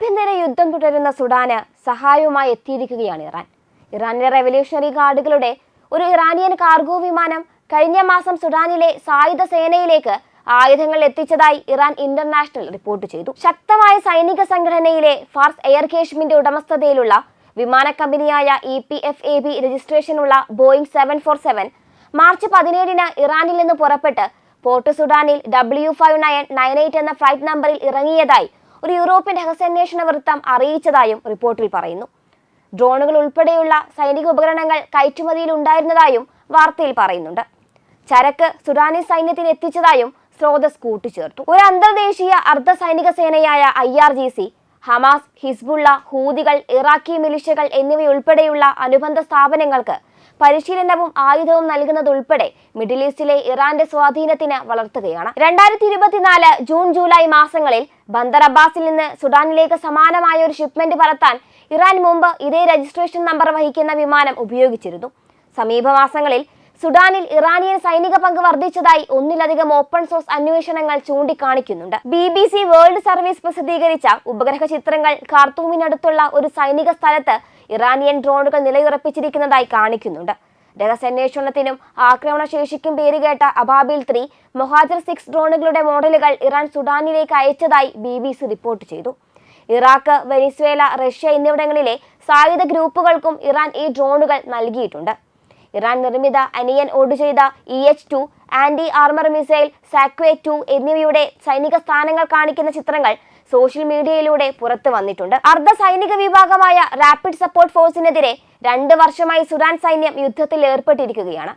ആഭ്യന്തര യുദ്ധം തുടരുന്ന സുഡാന് സഹായവുമായി എത്തിയിരിക്കുകയാണ് ഇറാൻ. ഇറാനിലെ റെവല്യൂഷണറി ഗാർഡുകളുടെ ഒരു ഇറാനിയൻ കാർഗോ വിമാനം കഴിഞ്ഞ മാസം സുഡാനിലെ സായുധ സേനയിലേക്ക് ആയുധങ്ങൾ എത്തിച്ചതായി ഇറാൻ ഇന്റർനാഷണൽ റിപ്പോർട്ട് ചെയ്തു. ശക്തമായ സൈനിക സംഘടനയിലെ ഫാർസ് എയർ കേഷ്മിന്റെ ഉടമസ്ഥതയിലുള്ള വിമാന കമ്പനിയായ E P F A B രജിസ്ട്രേഷനുള്ള Boeing seven four seven March പതിനേഴിന് ഇറാനിൽ നിന്ന് പുറപ്പെട്ട് port സുഡാനിൽ W five nine nine eight എന്ന ഫ്ലൈറ്റ് നമ്പറിൽ ഇറങ്ങിയതായി ഒരു യൂറോപ്യൻ രഹസ്യാന്വേഷണ വൃത്തം അറിയിച്ചതായും റിപ്പോർട്ടിൽ പറയുന്നു. ഡ്രോണുകൾ ഉൾപ്പെടെയുള്ള സൈനിക ഉപകരണങ്ങൾ കയറ്റുമതിയിൽ ഉണ്ടായിരുന്നതായും വാർത്തയിൽ പറയുന്നുണ്ട്. ചരക്ക് സുഡാനി സൈന്യത്തിന് എത്തിച്ചതായും സ്രോതസ് കൂട്ടിച്ചേർത്തു. ഒരു അന്തർദേശീയ അർദ്ധ സൈനിക സേനയായ I R G C Hamas Hezbollah ഹൂതികൾ ഇറാഖി മിലിഷ്യകൾ എന്നിവയുൾപ്പെടെയുള്ള അനുബന്ധ സ്ഥാപനങ്ങൾക്ക് പരിശീലനവും ആയുധവും നൽകുന്നതുൾപ്പെടെ മിഡിൽ ഈസ്റ്റിലെ ഇറാന്റെ സ്വാധീനത്തിന് വളർത്തുകയാണ്. രണ്ടായിരത്തി ഇരുപത്തിനാല് ജൂൺ ജൂലൈ മാസങ്ങളിൽ ബന്ദർ അബ്ബാസിൽ നിന്ന് സുഡാനിലേക്ക് സമാനമായ ഒരു ഷിപ്മെന്റ് പറത്താൻ ഇറാൻ മുമ്പ് ഇതേ രജിസ്ട്രേഷൻ നമ്പർ വഹിക്കുന്ന വിമാനം ഉപയോഗിച്ചിരുന്നു. സമീപ മാസങ്ങളിൽ സുഡാനിൽ ഇറാനിയൻ സൈനിക പങ്ക് വർദ്ധിച്ചതായി ഒന്നിലധികം ഓപ്പൺ സോഴ്സ് അന്വേഷണങ്ങൾ ചൂണ്ടിക്കാണിക്കുന്നുണ്ട്. B B C World Service പ്രസിദ്ധീകരിച്ച ഉപഗ്രഹ ചിത്രങ്ങൾ ഖാർത്തൂമിനടുത്തുള്ള ഒരു സൈനിക സ്ഥലത്ത് ഇറാനിയൻ ഡ്രോണുകൾ നിലയുറപ്പിച്ചിരിക്കുന്നതായി കാണിക്കുന്നുണ്ട്. രഹസ്യാന്വേഷണത്തിനും ആക്രമണശേഷിക്കും പേരുകേട്ട അബാബിൽ ത്രീ മൊഹാജർ സിക്സ് ഡ്രോണുകളുടെ മോഡലുകൾ ഇറാൻ സുഡാനിലേക്ക് അയച്ചതായി ബി ബി സി റിപ്പോർട്ട് ചെയ്തു. ഇറാഖ് വെനിസ്വേല റഷ്യ എന്നിവിടങ്ങളിലെ സായുധ ഗ്രൂപ്പുകൾക്കും ഇറാൻ ഈ ഡ്രോണുകൾ നൽകിയിട്ടുണ്ട്. ഇറാൻ നിർമ്മിത അനിയൻ ഓട് ചെയ്ത E H two anti armour missile സാക്വേ two എന്നിവയുടെ സൈനിക സ്ഥാനങ്ങൾ കാണിക്കുന്ന ചിത്രങ്ങൾ സോഷ്യൽ മീഡിയയിലൂടെ പുറത്തു വന്നിട്ടുണ്ട്. അർദ്ധ സൈനിക വിഭാഗമായ റാപ്പിഡ് സപ്പോർട്ട് ഫോഴ്സിനെതിരെ രണ്ട് വർഷമായി സുഡാൻ സൈന്യം യുദ്ധത്തിൽ ഏർപ്പെട്ടിരിക്കുകയാണ്.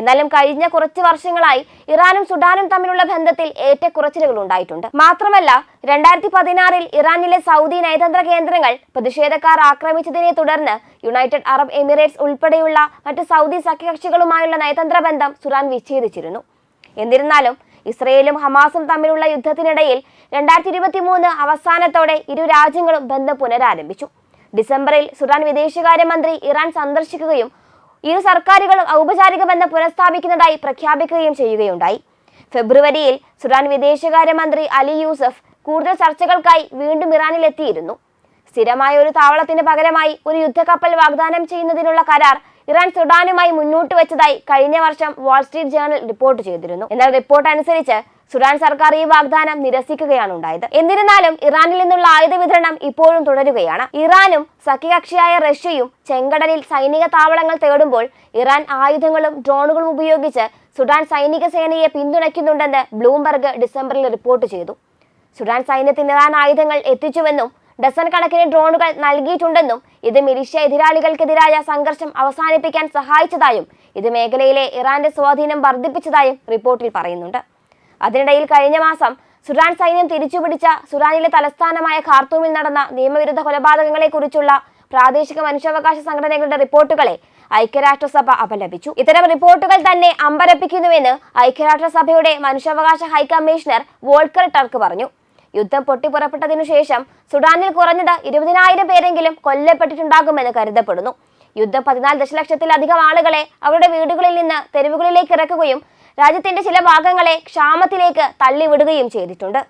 എന്നാലും കഴിഞ്ഞ കുറച്ച് വർഷങ്ങളായി ഇറാനും സുഡാനും തമ്മിലുള്ള ബന്ധത്തിൽ ഏറ്റക്കുറച്ചിലുകൾ ഉണ്ടായിട്ടുണ്ട്. മാത്രമല്ല രണ്ടായിരത്തി പതിനാറിൽ ഇറാനിലെ സൗദി നയതന്ത്ര കേന്ദ്രങ്ങൾ പ്രതിഷേധക്കാർ ആക്രമിച്ചതിനെ തുടർന്ന് യുണൈറ്റഡ് അറബ് എമിറേറ്റ്സ് ഉൾപ്പെടെയുള്ള മറ്റ് സൗദി സഖ്യകക്ഷികളുമായുള്ള നയതന്ത്ര ബന്ധം സുഡാൻ വിച്ഛേദിച്ചിരുന്നു. എന്നിരുന്നാലും ഇസ്രയേലും ഹമാസും തമ്മിലുള്ള യുദ്ധത്തിനിടയിൽ രണ്ടായിരത്തി ഇരുപത്തി മൂന്ന് അവസാനത്തോടെ ഇരു രാജ്യങ്ങളും ബന്ധം പുനരാരംഭിച്ചു. ഡിസംബറിൽ സുഡാൻ വിദേശകാര്യമന്ത്രി ഇറാൻ സന്ദർശിക്കുകയും ഇരു സർക്കാരുകളും ഔപചാരിക ബന്ധം പുനഃസ്ഥാപിക്കുന്നതായി പ്രഖ്യാപിക്കുകയും ചെയ്യുകയുണ്ടായി. ഫെബ്രുവരിയിൽ സുഡാൻ വിദേശകാര്യമന്ത്രി അലി യൂസഫ് കൂടുതൽ ചർച്ചകൾക്കായി വീണ്ടും ഇറാനിലെത്തിയിരുന്നു. സ്ഥിരമായ ഒരു താവളത്തിന് പകരമായി ഒരു യുദ്ധക്കപ്പൽ വാഗ്ദാനം ചെയ്യുന്നതിനുള്ള കരാർ ഇറാൻ സുഡാനുമായി മുന്നോട്ട് വെച്ചതായി കഴിഞ്ഞ വർഷം വാൾസ്ട്രീറ്റ് ജേണൽ റിപ്പോർട്ട് ചെയ്തിരുന്നു. എന്നാൽ റിപ്പോർട്ട് അനുസരിച്ച് സുഡാൻ സർക്കാർ ഈ വാഗ്ദാനം നിരസിക്കുകയാണ് ഉണ്ടായത്. എന്നിരുന്നാലും ഇറാനിൽ നിന്നുള്ള ആയുധ വിതരണം ഇപ്പോഴും തുടരുകയാണ്. ഇറാനും സഖ്യകക്ഷിയായ റഷ്യയും ചെങ്കടലിൽ സൈനിക താവളങ്ങൾ തേടുമ്പോൾ ഇറാൻ ആയുധങ്ങളും ഡ്രോണുകളും ഉപയോഗിച്ച് സുഡാൻ സൈനിക സേനയെ പിന്തുണയ്ക്കുന്നുണ്ടെന്ന് ബ്ലൂംബർഗ് ഡിസംബറിൽ റിപ്പോർട്ട് ചെയ്തു. സുഡാൻ സൈന്യത്തിന് ഇറാൻ ആയുധങ്ങൾ എത്തിച്ചുവെന്നും ഡസൻ കണക്കിന് ഡ്രോണുകൾ നൽകിയിട്ടുണ്ടെന്നും ഇത് മിലിഷ്യ എതിരാളികൾക്കെതിരായ സംഘർഷം അവസാനിപ്പിക്കാൻ സഹായിച്ചതായും ഇത് മേഖലയിലെ ഇറാന്റെ സ്വാധീനം വർദ്ധിപ്പിച്ചതായും റിപ്പോർട്ടിൽ പറയുന്നുണ്ട്. അതിനിടയിൽ കഴിഞ്ഞ മാസം സുഡാൻ സൈന്യം തിരിച്ചുപിടിച്ച സുഡാനിലെ തലസ്ഥാനമായ ഖാർത്തൂമിൽ നടന്ന നിയമവിരുദ്ധ കൊലപാതകങ്ങളെക്കുറിച്ചുള്ള പ്രാദേശിക മനുഷ്യാവകാശ സംഘടനകളുടെ റിപ്പോർട്ടുകളെ ഐക്യരാഷ്ട്രസഭ അപലപിച്ചു. ഇത്തരം റിപ്പോർട്ടുകൾ തന്നെ അമ്പരപ്പിക്കുന്നുവെന്ന് ഐക്യരാഷ്ട്രസഭയുടെ മനുഷ്യാവകാശ ഹൈക്കമ്മീഷണർ വോൾക്കർ ടർക്ക് പറഞ്ഞു. യുദ്ധം പൊട്ടിപ്പുറപ്പെട്ടതിനു ശേഷം സുഡാനിൽ കുറഞ്ഞത് ഇരുപതിനായിരം പേരെങ്കിലും കൊല്ലപ്പെട്ടിട്ടുണ്ടാകുമെന്ന് കരുതപ്പെടുന്നു. യുദ്ധം പതിനാല് ദശലക്ഷത്തിലധികം ആളുകളെ അവരുടെ വീടുകളിൽ നിന്ന് തെരുവുകളിലേക്ക് ഇറക്കുകയും രാജ്യത്തിന്റെ ചില ഭാഗങ്ങളെ ക്ഷാമത്തിലേക്ക് തള്ളിവിടുകയും ചെയ്തിട്ടുണ്ട്.